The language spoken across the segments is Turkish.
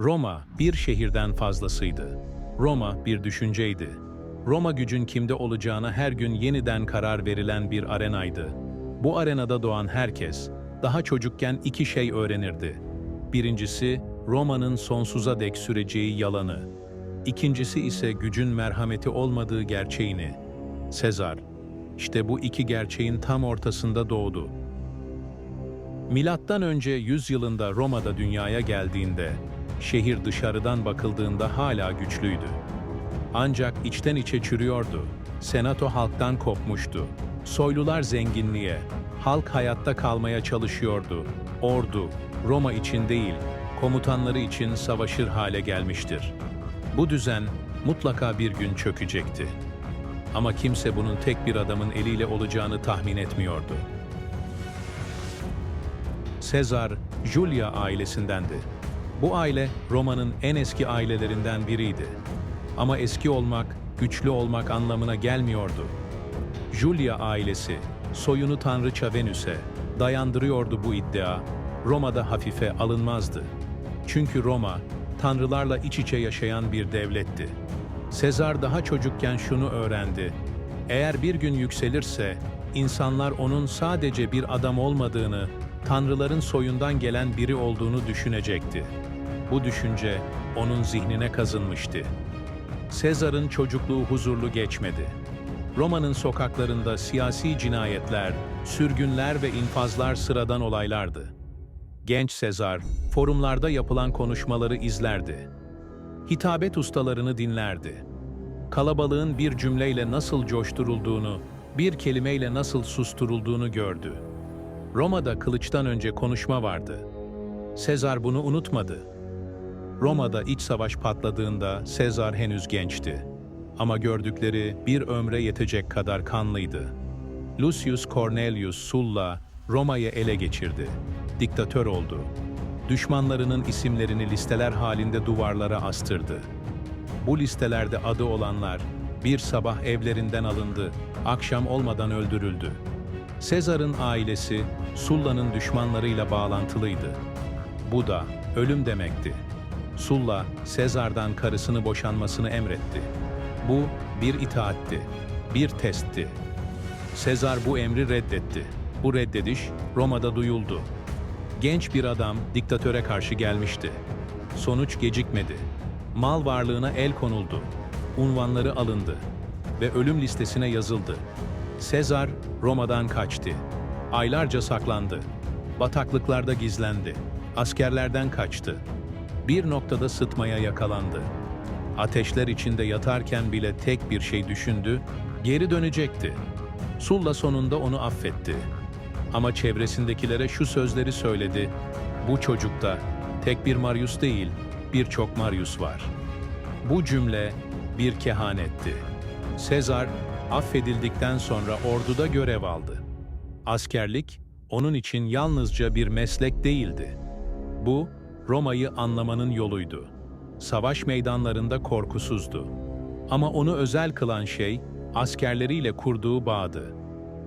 Roma bir şehirden fazlasıydı. Roma bir düşünceydi. Roma gücün kimde olacağına her gün yeniden karar verilen bir arenaydı. Bu arenada doğan herkes, daha çocukken iki şey öğrenirdi. Birincisi, Roma'nın sonsuza dek süreceği yalanı. İkincisi ise gücün merhameti olmadığı gerçeğini. Sezar, işte bu iki gerçeğin tam ortasında doğdu. Milattan önce 100 yılında Roma'da dünyaya geldiğinde, şehir dışarıdan bakıldığında hala güçlüydü. Ancak içten içe çürüyordu. Senato halktan kopmuştu. Soylular zenginliğe, halk hayatta kalmaya çalışıyordu. Ordu, Roma için değil, komutanları için savaşır hale gelmiştir. Bu düzen mutlaka bir gün çökecekti. Ama kimse bunun tek bir adamın eliyle olacağını tahmin etmiyordu. Sezar, Julia ailesindendi. Bu aile Roma'nın en eski ailelerinden biriydi. Ama eski olmak, güçlü olmak anlamına gelmiyordu. Julia ailesi, soyunu tanrıça Venüs'e dayandırıyordu bu iddia, Roma'da hafife alınmazdı. Çünkü Roma, tanrılarla iç içe yaşayan bir devletti. Sezar daha çocukken şunu öğrendi. Eğer bir gün yükselirse, insanlar onun sadece bir adam olmadığını, tanrıların soyundan gelen biri olduğunu düşünecekti. Bu düşünce onun zihnine kazınmıştı. Sezar'ın çocukluğu huzurlu geçmedi. Roma'nın sokaklarında siyasi cinayetler, sürgünler ve infazlar sıradan olaylardı. Genç Sezar, forumlarda yapılan konuşmaları izlerdi. Hitabet ustalarını dinlerdi. Kalabalığın bir cümleyle nasıl coşturulduğunu, bir kelimeyle nasıl susturulduğunu gördü. Roma'da kılıçtan önce konuşma vardı. Sezar bunu unutmadı. Roma'da iç savaş patladığında Sezar henüz gençti. Ama gördükleri bir ömre yetecek kadar kanlıydı. Lucius Cornelius Sulla Roma'yı ele geçirdi. Diktatör oldu. Düşmanlarının isimlerini listeler halinde duvarlara astırdı. Bu listelerde adı olanlar bir sabah evlerinden alındı, akşam olmadan öldürüldü. Sezar'ın ailesi Sulla'nın düşmanlarıyla bağlantılıydı. Bu da ölüm demekti. Sulla, Sezar'dan karısını boşanmasını emretti. Bu bir itaatti, bir testti. Sezar bu emri reddetti. Bu reddediş Roma'da duyuldu. Genç bir adam diktatöre karşı gelmişti. Sonuç gecikmedi. Mal varlığına el konuldu. Unvanları alındı ve ölüm listesine yazıldı. Sezar Roma'dan kaçtı. Aylarca saklandı. Bataklıklarda gizlendi. Askerlerden kaçtı. Bir noktada sıtmaya yakalandı. Ateşler içinde yatarken bile tek bir şey düşündü, geri dönecekti. Sulla sonunda onu affetti. Ama çevresindekilere şu sözleri söyledi. Bu çocukta tek bir Marius değil, birçok Marius var. Bu cümle bir kehanetti. Sezar affedildikten sonra orduda görev aldı. Askerlik onun için yalnızca bir meslek değildi. Bu Roma'yı anlamanın yoluydu. Savaş meydanlarında korkusuzdu. Ama onu özel kılan şey askerleriyle kurduğu bağdı.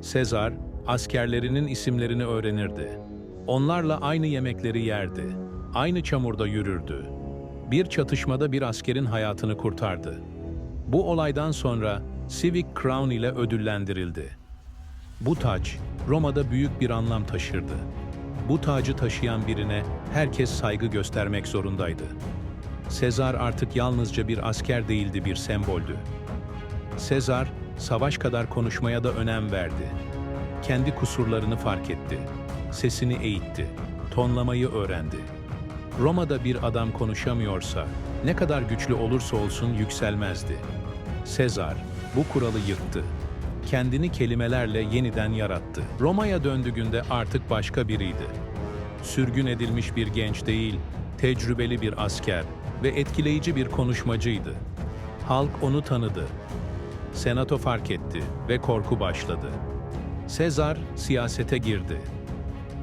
Sezar askerlerinin isimlerini öğrenirdi. Onlarla aynı yemekleri yerdi. Aynı çamurda yürürdü. Bir çatışmada bir askerin hayatını kurtardı. Bu olaydan sonra Civic Crown ile ödüllendirildi. Bu taç Roma'da büyük bir anlam taşırdı. Bu tacı taşıyan birine herkes saygı göstermek zorundaydı. Sezar artık yalnızca bir asker değildi, bir semboldü. Sezar, savaş kadar konuşmaya da önem verdi. Kendi kusurlarını fark etti. Sesini eğitti. Tonlamayı öğrendi. Roma'da bir adam konuşamıyorsa, ne kadar güçlü olursa olsun yükselmezdi. Sezar bu kuralı yıktı. Kendini kelimelerle yeniden yarattı. Roma'ya döndüğünde artık başka biriydi. Sürgün edilmiş bir genç değil, tecrübeli bir asker ve etkileyici bir konuşmacıydı. Halk onu tanıdı. Senato fark etti ve korku başladı. Sezar siyasete girdi.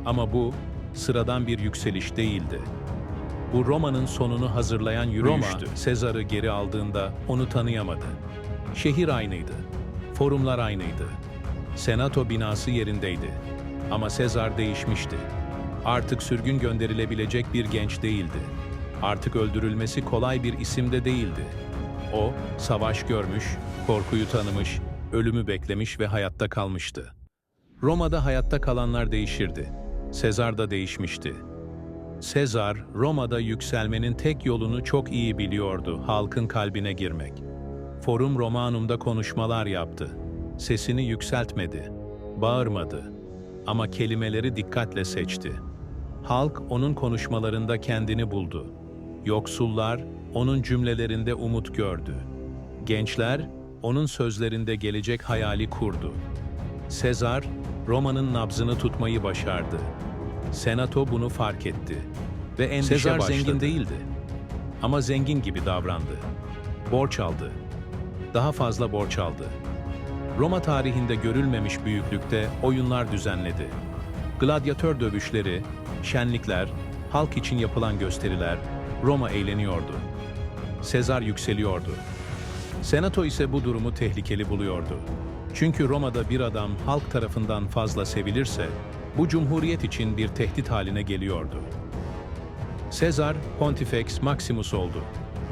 Ama bu sıradan bir yükseliş değildi. Bu Roma'nın sonunu hazırlayan yürüyüştü. Roma, Sezar'ı geri aldığında onu tanıyamadı. Şehir aynıydı. Forumlar aynıydı. Senato binası yerindeydi. Ama Sezar değişmişti. Artık sürgün gönderilebilecek bir genç değildi. Artık öldürülmesi kolay bir isim de değildi. O, savaş görmüş, korkuyu tanımış, ölümü beklemiş ve hayatta kalmıştı. Roma'da hayatta kalanlar değişirdi. Sezar da değişmişti. Sezar, Roma'da yükselmenin tek yolunu çok iyi biliyordu, halkın kalbine girmek. Forum Romanum'da konuşmalar yaptı. Sesini yükseltmedi, bağırmadı ama kelimeleri dikkatle seçti. Halk onun konuşmalarında kendini buldu. Yoksullar onun cümlelerinde umut gördü. Gençler onun sözlerinde gelecek hayali kurdu. Sezar, Roma'nın nabzını tutmayı başardı. Senato bunu fark etti ve endişe Sezar başladı. zengin değildi. Ama zengin gibi davrandı. Borç aldı. Daha fazla borç aldı. Roma tarihinde görülmemiş büyüklükte oyunlar düzenledi. Gladyatör dövüşleri, şenlikler, halk için yapılan gösteriler, Roma eğleniyordu. Sezar yükseliyordu. Senato ise bu durumu tehlikeli buluyordu. Çünkü Roma'da bir adam halk tarafından fazla sevilirse, bu cumhuriyet için bir tehdit haline geliyordu. Sezar, Pontifex Maximus oldu.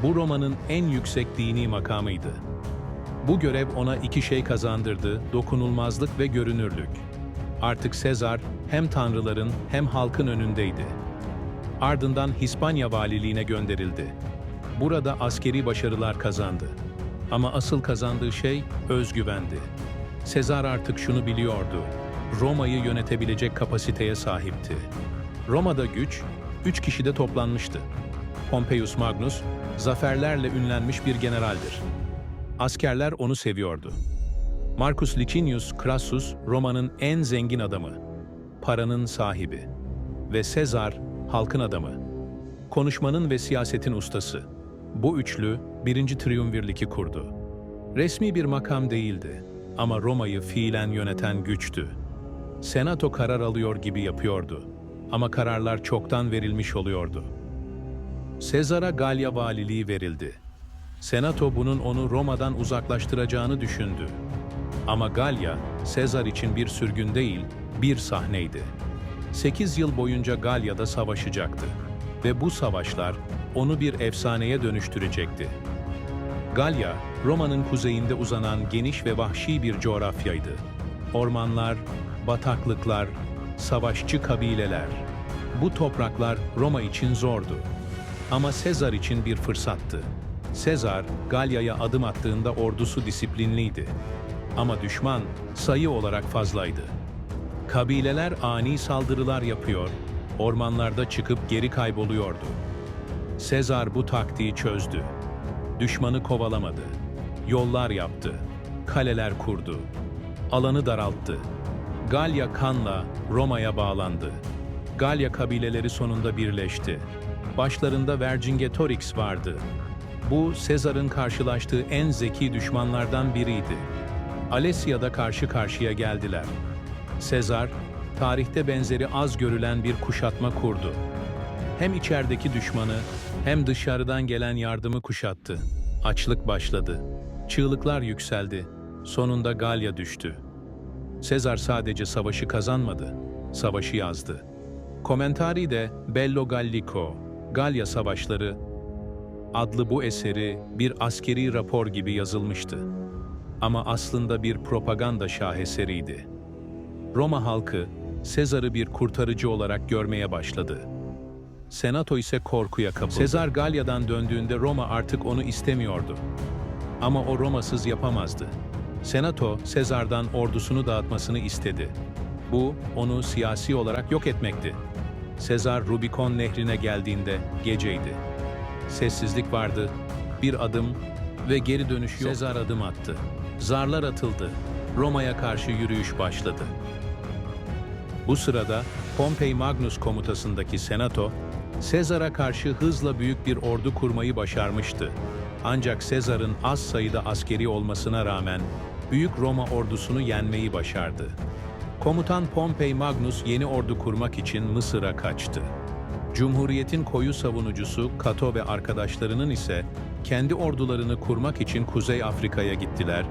Bu Roma'nın en yüksek dini makamıydı. Bu görev ona iki şey kazandırdı, dokunulmazlık ve görünürlük. Artık Sezar hem tanrıların hem halkın önündeydi. Ardından Hispanya valiliğine gönderildi. Burada askeri başarılar kazandı. Ama asıl kazandığı şey özgüvendi. Sezar artık şunu biliyordu. Roma'yı yönetebilecek kapasiteye sahipti. Roma'da güç, üç kişide toplanmıştı. Pompeius Magnus, zaferlerle ünlenmiş bir generaldir. Askerler onu seviyordu. Marcus Licinius Crassus, Roma'nın en zengin adamı. Paranın sahibi. Ve Sezar, halkın adamı. Konuşmanın ve siyasetin ustası. Bu üçlü, birinci Triumvirlik'i kurdu. Resmi bir makam değildi ama Roma'yı fiilen yöneten güçtü. Senato karar alıyor gibi yapıyordu ama kararlar çoktan verilmiş oluyordu. Sezar'a Galya valiliği verildi. Senato bunun onu Roma'dan uzaklaştıracağını düşündü. Ama Galya, Sezar için bir sürgün değil, bir sahneydi. 8 yıl boyunca Galya'da savaşacaktı ve bu savaşlar onu bir efsaneye dönüştürecekti. Galya, Roma'nın kuzeyinde uzanan geniş ve vahşi bir coğrafyaydı. Ormanlar, bataklıklar, savaşçı kabileler. Bu topraklar Roma için zordu. Ama Sezar için bir fırsattı. Sezar, Galya'ya adım attığında ordusu disiplinliydi. Ama düşman sayı olarak fazlaydı. Kabileler ani saldırılar yapıyor, ormanlarda çıkıp geri kayboluyordu. Sezar bu taktiği çözdü. Düşmanı kovalamadı. Yollar yaptı. Kaleler kurdu. Alanı daralttı. Galya kanla Roma'ya bağlandı. Galya kabileleri sonunda birleşti. Başlarında Vercingetorix vardı. Bu Sezar'ın karşılaştığı en zeki düşmanlardan biriydi. Alesia'da karşı karşıya geldiler. Sezar, tarihte benzeri az görülen bir kuşatma kurdu. Hem içerideki düşmanı hem dışarıdan gelen yardımı kuşattı. Açlık başladı. Çığlıklar yükseldi. Sonunda Galya düştü. Sezar sadece savaşı kazanmadı, savaşı yazdı. Komentari de Bello Gallico, Galya Savaşları adlı bu eseri bir askeri rapor gibi yazılmıştı. Ama aslında bir propaganda şaheseriydi. Roma halkı Sezar'ı bir kurtarıcı olarak görmeye başladı. Senato ise korkuya kapıldı. Sezar Galya'dan döndüğünde Roma artık onu istemiyordu. Ama o Romasız yapamazdı. Senato, Sezar'dan ordusunu dağıtmasını istedi. Bu, onu siyasi olarak yok etmekti. Sezar Rubikon nehrine geldiğinde geceydi. Sessizlik vardı, bir adım ve geri dönüş yok. Sezar adım attı. Zarlar atıldı. Roma'ya karşı yürüyüş başladı. Bu sırada Pompey Magnus komutasındaki Senato, Sezar'a karşı hızla büyük bir ordu kurmayı başarmıştı. Ancak Sezar'ın az sayıda askeri olmasına rağmen Büyük Roma ordusunu yenmeyi başardı. Komutan Pompey Magnus yeni ordu kurmak için Mısır'a kaçtı. Cumhuriyetin koyu savunucusu Kato ve arkadaşlarının ise kendi ordularını kurmak için Kuzey Afrika'ya gittiler.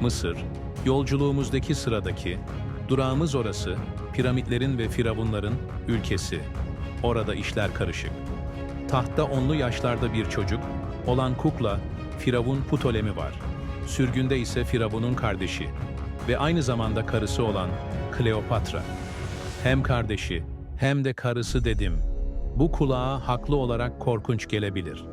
Mısır, yolculuğumuzdaki sıradaki, durağımız orası, piramitlerin ve firavunların ülkesi. Orada işler karışık. Tahtta onlu yaşlarda bir çocuk, olan Kukla, Firavun Ptolemy var. Sürgünde ise Firavun'un kardeşi ve aynı zamanda karısı olan Kleopatra. Hem kardeşi hem de karısı dedim. Bu kulağa haklı olarak korkunç gelebilir.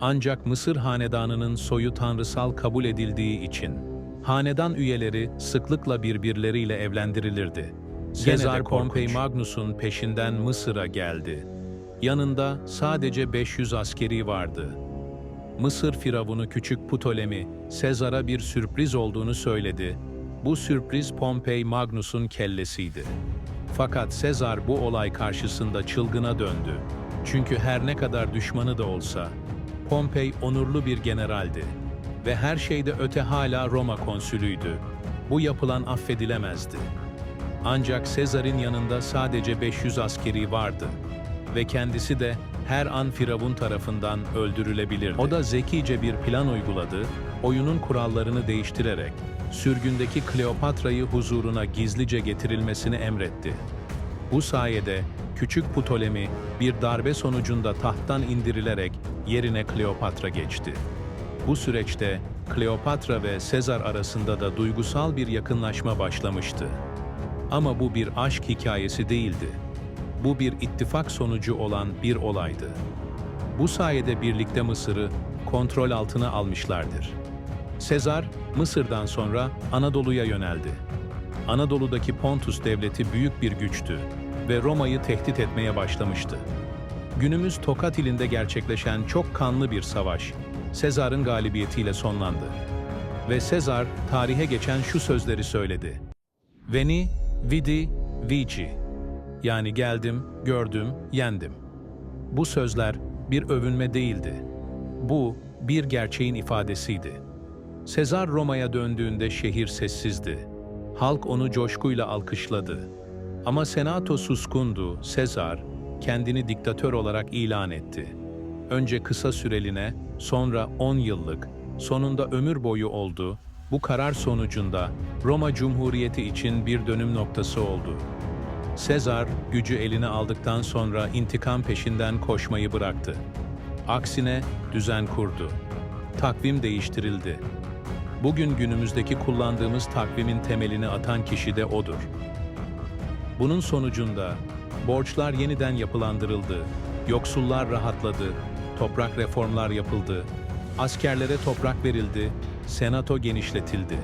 Ancak Mısır hanedanının soyu tanrısal kabul edildiği için hanedan üyeleri sıklıkla birbirleriyle evlendirilirdi. Sezar Pompey Magnus'un peşinden Mısır'a geldi. Yanında sadece 500 askeri vardı. Mısır firavunu Küçük Ptolemy, Sezar'a bir sürpriz olduğunu söyledi. Bu sürpriz Pompey Magnus'un kellesiydi. Fakat Sezar bu olay karşısında çılgına döndü. Çünkü her ne kadar düşmanı da olsa, Pompey onurlu bir generaldi ve her şeyde öte hala Roma konsülüydü. Bu yapılan affedilemezdi. Ancak Sezar'ın yanında sadece 500 askeri vardı ve kendisi de her an Firavun tarafından öldürülebilirdi. O da zekice bir plan uyguladı, oyunun kurallarını değiştirerek sürgündeki Kleopatra'yı huzuruna gizlice getirilmesini emretti. Bu sayede küçük Ptolemy bir darbe sonucunda tahttan indirilerek yerine Kleopatra geçti. Bu süreçte Kleopatra ve Sezar arasında da duygusal bir yakınlaşma başlamıştı. Ama bu bir aşk hikayesi değildi. Bu bir ittifak sonucu olan bir olaydı. Bu sayede birlikte Mısır'ı kontrol altına almışlardır. Sezar, Mısır'dan sonra Anadolu'ya yöneldi. Anadolu'daki Pontus devleti büyük bir güçtü ve Roma'yı tehdit etmeye başlamıştı. Günümüz Tokat ilinde gerçekleşen çok kanlı bir savaş, Sezar'ın galibiyetiyle sonlandı. Ve Sezar, tarihe geçen şu sözleri söyledi. Veni, vidi, vici. Yani geldim, gördüm, yendim. Bu sözler bir övünme değildi. Bu, bir gerçeğin ifadesiydi. Sezar Roma'ya döndüğünde şehir sessizdi. Halk onu coşkuyla alkışladı. Ama senato suskundu, Sezar kendini diktatör olarak ilan etti. Önce kısa süreliğine, sonra 10 yıllık, sonunda ömür boyu oldu. Bu karar sonucunda Roma Cumhuriyeti için bir dönüm noktası oldu. Sezar gücü eline aldıktan sonra intikam peşinden koşmayı bıraktı. Aksine düzen kurdu. Takvim değiştirildi. Bugün günümüzdeki kullandığımız takvimin temelini atan kişi de odur. Bunun sonucunda borçlar yeniden yapılandırıldı, yoksullar rahatladı, toprak reformlar yapıldı, askerlere toprak verildi, senato genişletildi.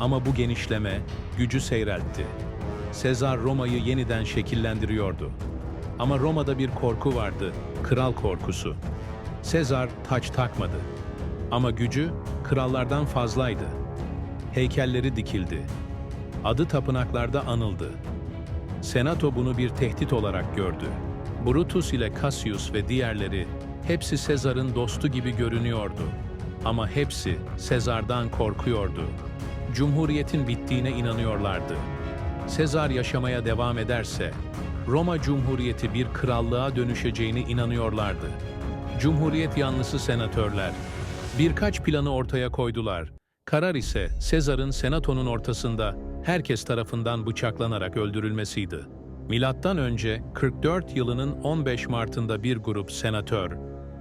Ama bu genişleme gücü seyreltti. Sezar Roma'yı yeniden şekillendiriyordu. Ama Roma'da bir korku vardı, kral korkusu. Sezar taç takmadı. Ama gücü krallardan fazlaydı. Heykelleri dikildi. Adı tapınaklarda anıldı. Senato bunu bir tehdit olarak gördü. Brutus ile Cassius ve diğerleri hepsi Sezar'ın dostu gibi görünüyordu. Ama hepsi Sezar'dan korkuyordu. Cumhuriyetin bittiğine inanıyorlardı. Sezar yaşamaya devam ederse Roma Cumhuriyeti bir krallığa dönüşeceğine inanıyorlardı. Cumhuriyet yanlısı senatörler birkaç planı ortaya koydular. Karar ise Sezar'ın senatonun ortasında herkes tarafından bıçaklanarak öldürülmesiydi. Milattan önce 44 yılının 15 Mart'ında bir grup senatör,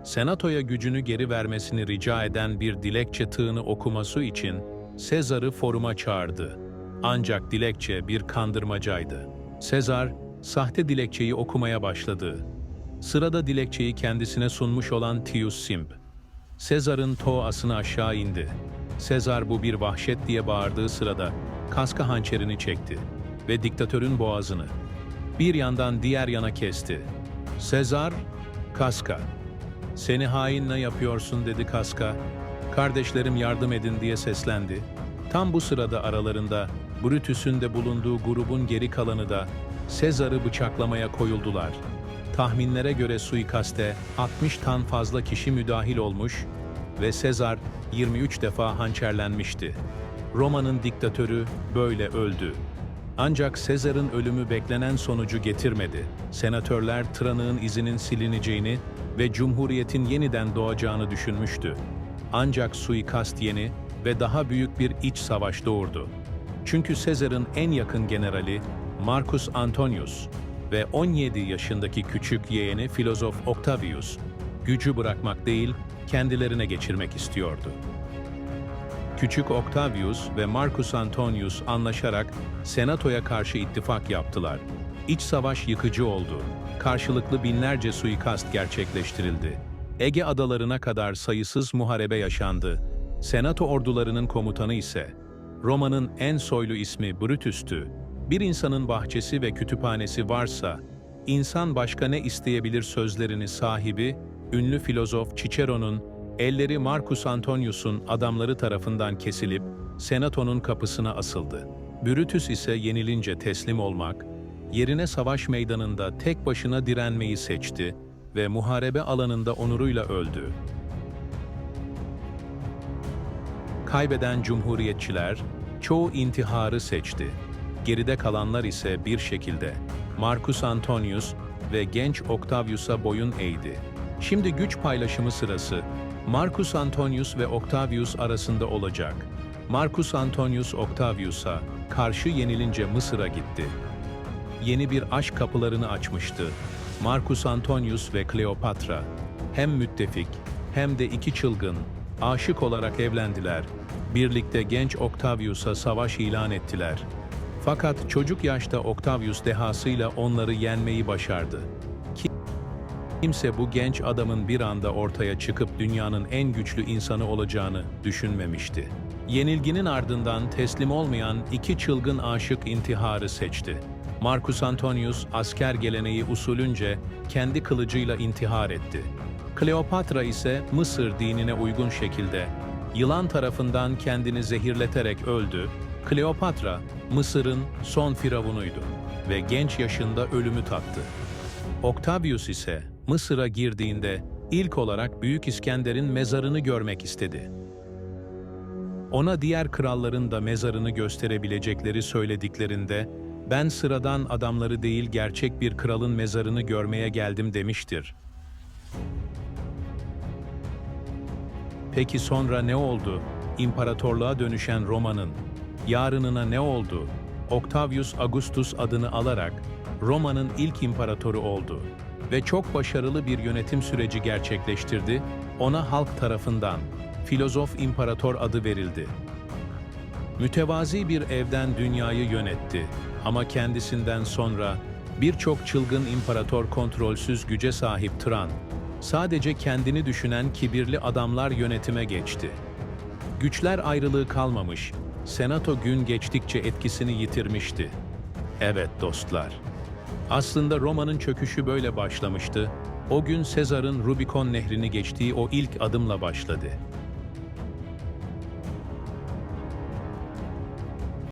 senatoya gücünü geri vermesini rica eden bir dilekçe tığını okuması için Sezar'ı foruma çağırdı. Ancak dilekçe bir kandırmacaydı. Sezar, sahte dilekçeyi okumaya başladı. Sırada dilekçeyi kendisine sunmuş olan Tius Simb. Sezar'ın toasını aşağı indi. Sezar bu bir vahşet diye bağırdığı sırada kaska hançerini çekti ve diktatörün boğazını bir yandan diğer yana kesti. Sezar, Kaska, seni hainle yapıyorsun dedi Kaska. Kardeşlerim yardım edin diye seslendi. Tam bu sırada aralarında Brutus'un de bulunduğu grubun geri kalanı da Sezar'ı bıçaklamaya koyuldular. Tahminlere göre suikaste 60 tan fazla kişi müdahil olmuş ve Sezar 23 defa hançerlenmişti. Roma'nın diktatörü böyle öldü. Ancak Sezar'ın ölümü beklenen sonucu getirmedi. Senatörler Tranık'ın izinin silineceğini ve Cumhuriyet'in yeniden doğacağını düşünmüştü. Ancak suikast yeni ve daha büyük bir iç savaş doğurdu. Çünkü Sezar'ın en yakın generali Marcus Antonius ve 17 yaşındaki küçük yeğeni filozof Octavius, gücü bırakmak değil, kendilerine geçirmek istiyordu. Küçük Octavius ve Marcus Antonius anlaşarak Senato'ya karşı ittifak yaptılar. İç savaş yıkıcı oldu. Karşılıklı binlerce suikast gerçekleştirildi. Ege adalarına kadar sayısız muharebe yaşandı. Senato ordularının komutanı ise Roma'nın en soylu ismi Brutus'tü. Bir insanın bahçesi ve kütüphanesi varsa, insan başka ne isteyebilir sözlerini sahibi, ünlü filozof Cicero'nun elleri Marcus Antonius'un adamları tarafından kesilip Senato'nun kapısına asıldı. Brutus ise yenilince teslim olmak, yerine savaş meydanında tek başına direnmeyi seçti ve muharebe alanında onuruyla öldü. Kaybeden cumhuriyetçiler çoğu intiharı seçti. Geride kalanlar ise bir şekilde Marcus Antonius ve genç Octavius'a boyun eğdi. Şimdi güç paylaşımı sırası Marcus Antonius ve Octavius arasında olacak. Marcus Antonius Octavius'a karşı yenilince Mısır'a gitti. Yeni bir aşk kapılarını açmıştı. Marcus Antonius ve Kleopatra hem müttefik hem de iki çılgın, aşık olarak evlendiler. Birlikte genç Octavius'a savaş ilan ettiler. Fakat çocuk yaşta Octavius dehasıyla onları yenmeyi başardı. Kimse bu genç adamın bir anda ortaya çıkıp dünyanın en güçlü insanı olacağını düşünmemişti. Yenilginin ardından teslim olmayan iki çılgın aşık intiharı seçti. Marcus Antonius asker geleneği usulünce kendi kılıcıyla intihar etti. Kleopatra ise Mısır dinine uygun şekilde yılan tarafından kendini zehirleterek öldü. Kleopatra Mısır'ın son firavunuydu ve genç yaşında ölümü tattı. Octavius ise Mısır'a girdiğinde ilk olarak Büyük İskender'in mezarını görmek istedi. Ona diğer kralların da mezarını gösterebilecekleri söylediklerinde ben sıradan adamları değil gerçek bir kralın mezarını görmeye geldim demiştir. Peki sonra ne oldu? İmparatorluğa dönüşen Roma'nın yarınına ne oldu? Octavius Augustus adını alarak Roma'nın ilk imparatoru oldu ve çok başarılı bir yönetim süreci gerçekleştirdi. Ona halk tarafından filozof imparator adı verildi. Mütevazi bir evden dünyayı yönetti ama kendisinden sonra birçok çılgın imparator kontrolsüz güce sahip Tran, sadece kendini düşünen kibirli adamlar yönetime geçti. Güçler ayrılığı kalmamış, Senato gün geçtikçe etkisini yitirmişti. Evet dostlar, aslında Roma'nın çöküşü böyle başlamıştı. O gün Sezar'ın Rubikon nehrini geçtiği o ilk adımla başladı.